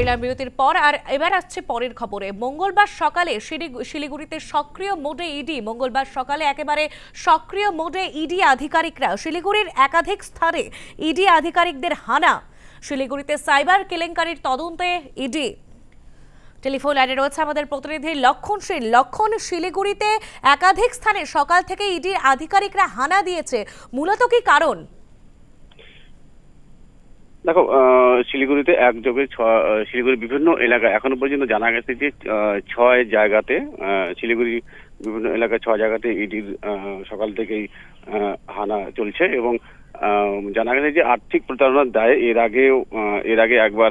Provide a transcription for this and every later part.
ফিরলাম বিরতির পর আর এবার আসছে পরের খবরে। মঙ্গলবার সকালে শিলিগুড়িতে সক্রিয় মোডে ইডি, মঙ্গলবার সকালে একেবারে সক্রিয় মোডে ইডি আধিকারিকরা, শিলিগুড়ির একাধিক স্থানে ইডি আধিকারিকদের হানা। শিলিগুড়িতে সাইবার কেলেঙ্কারির তদন্তে ইডি। টেলিফোন লাইনে রয়েছে আমাদের প্রতিনিধি লক্ষণ শীল লক্ষণ, শিলিগুড়িতে একাধিক স্থানে সকাল থেকে ইডির আধিকারিকরা হানা দিয়েছে। মূলত কি কারণ? দেখো শিলিগুড়িতে একযোগে শিলিগুড়ির বিভিন্ন এলাকায় এখনও পর্যন্ত জানা গেছে যে ছয় জায়গাতে শিলিগুড়ি বিভিন্ন এলাকায় ছয় জায়গাতে ইডির সকাল থেকেই হানা চলছে এবং জানা গেছে যে আর্থিক প্রতারণার দায়ে এর আগেও এর আগে একবার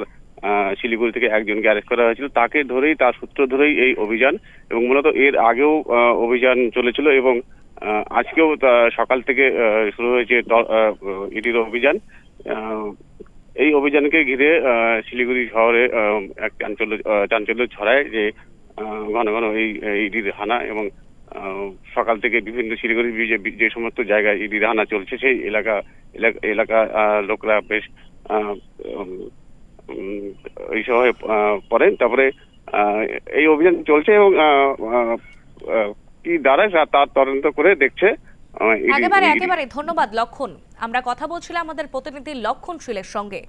শিলিগুড়ি থেকে একজনকে অ্যারেস্ট করা হয়েছিল। তাকে ধরেই, তার সূত্র ধরেই এই অভিযান এবং মূলত এর আগেও অভিযান চলেছিল এবং আজকেও সকাল থেকে শুরু হয়েছে ইডির অভিযান। এই অভিযানকে ঘিরে শিলিগুড়ি শহরে এক চাঞ্চল্য চাঞ্চল্য ছড়ায় যে ঘন ঘন এই ইডির হানা এবং সকাল থেকে বিভিন্ন শিলিগুড়ির যে- সমস্ত জায়গায় ইডির হানা চলছে, সেই এলাকা, এলাকা- লোকরা বেশ এই সময় পড়েন। তারপরে এই অভিযান চলছে এবং কি দাঁড়ায় তার তদন্ত করে দেখছে একেবারে একেবারে ধন্যবাদ লক্ষণ। আমরা কথা বলছিলাম আমাদের প্রতিনিধি লক্ষণ শীলের সঙ্গে।